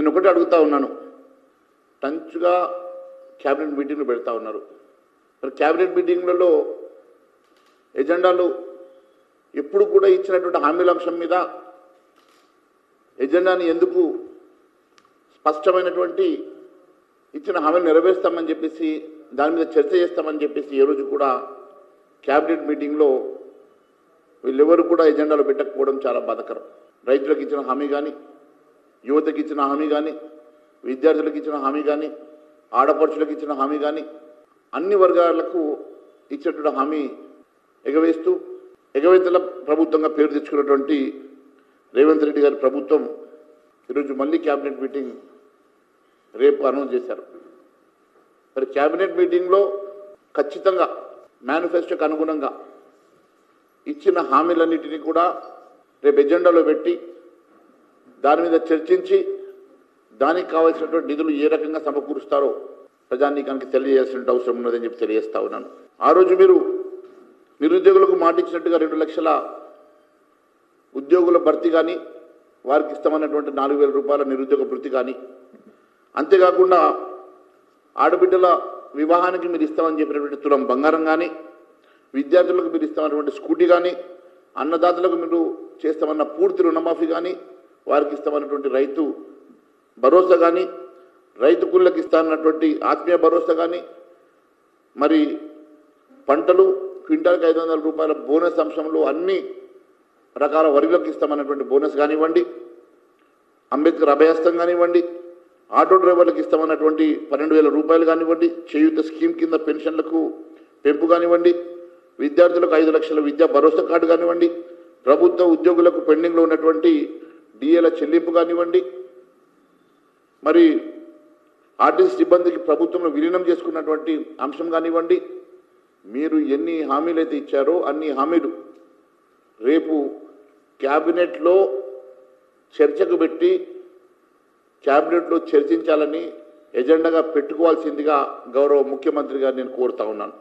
నేను ఒకటి అడుగుతా ఉన్నాను. టంచుగా క్యాబినెట్ మీటింగ్లు పెడతా ఉన్నారు. మరి క్యాబినెట్ మీటింగ్లలో ఎజెండాలు ఎప్పుడు కూడా ఇచ్చినటువంటి హామీల అంశం మీద ఎజెండాని ఎందుకు స్పష్టమైనటువంటి ఇచ్చిన హామీలు నెరవేరుస్తామని చెప్పేసి దాని మీద చర్చ చేస్తామని చెప్పేసి ఏ రోజు కూడా క్యాబినెట్ మీటింగ్లో వీళ్ళెవరు కూడా ఎజెండాలు పెట్టకపోవడం చాలా బాధకరం. రైతులకు ఇచ్చిన హామీ కానీ యువతకి ఇచ్చిన హామీ కానీ విద్యార్థులకు ఇచ్చిన హామీ కానీ ఆడపడుచులకు ఇచ్చిన హామీ కానీ అన్ని వర్గాలకు ఇచ్చేటువంటి హామీ ఎగవేస్తూ ఎగవేతల ప్రభుత్వంగా పేరు తెచ్చుకున్నటువంటి రేవంత్ రెడ్డి గారి ప్రభుత్వం ఈరోజు మళ్ళీ క్యాబినెట్ మీటింగ్ రేపు అనౌన్స్ చేశారు. మరి క్యాబినెట్ మీటింగ్లో ఖచ్చితంగా మేనిఫెస్టోకి అనుగుణంగా ఇచ్చిన హామీలన్నిటినీ కూడా రేపు ఎజెండాలో పెట్టి దాని మీద చర్చించి దానికి కావలసినటువంటి నిధులు ఏ రకంగా సమకూరుస్తారో ప్రజానీకానికి తెలియజేయాల్సిన అవసరం ఉన్నదని చెప్పి తెలియజేస్తా ఉన్నాను. ఆ రోజు మీరు నిరుద్యోగులకు మాటిచ్చినట్టుగా రెండు లక్షల ఉద్యోగుల భర్తీ కానీ వారికి ఇస్తామన్నటువంటి నాలుగు వేల రూపాయల నిరుద్యోగ భృతి కానీ అంతేకాకుండా ఆడబిడ్డల వివాహానికి మీరు ఇస్తామని చెప్పినటువంటి తులం బంగారం కానీ విద్యార్థులకు మీరు ఇస్తామన్నటువంటి స్కూటీ కానీ అన్నదాతలకు మీరు చేస్తామన్న పూర్తి రుణమాఫీ కానీ వారికి ఇస్తామన్నటువంటి రైతు భరోసా కానీ రైతు కూలీలకు ఇస్తానన్నటువంటి ఆత్మీయ భరోసా కానీ మరి పంటలు క్వింటాల్కి ఐదు వందల రూపాయల బోనస్ అంశంలో అన్ని రకాల వరిలోకి ఇస్తామన్నటువంటి బోనస్ కానివ్వండి అంబేద్కర్ అభయస్థం కానివ్వండి ఆటో డ్రైవర్లకు ఇస్తామన్నటువంటి పన్నెండు వేల రూపాయలు కానివ్వండి చేయూత స్కీమ్ కింద పెన్షన్లకు పెంపు కానివ్వండి విద్యార్థులకు ఐదు లక్షల విద్యా భరోసా కార్డు కానివ్వండి ప్రభుత్వ ఉద్యోగులకు పెండింగ్లో ఉన్నటువంటి డిఏల చెల్లింపు కానివ్వండి మరి ఆర్టీసీ సిబ్బందికి ప్రభుత్వంలో విలీనం చేసుకున్నటువంటి అంశం కానివ్వండి మీరు ఎన్ని హామీలు అయితే ఇచ్చారో అన్ని హామీలు రేపు క్యాబినెట్లో చర్చకు పెట్టి క్యాబినెట్లో చర్చించాలని ఎజెండాగా పెట్టుకోవాల్సిందిగా గౌరవ ముఖ్యమంత్రి గారు నేను కోరుతా ఉన్నాను.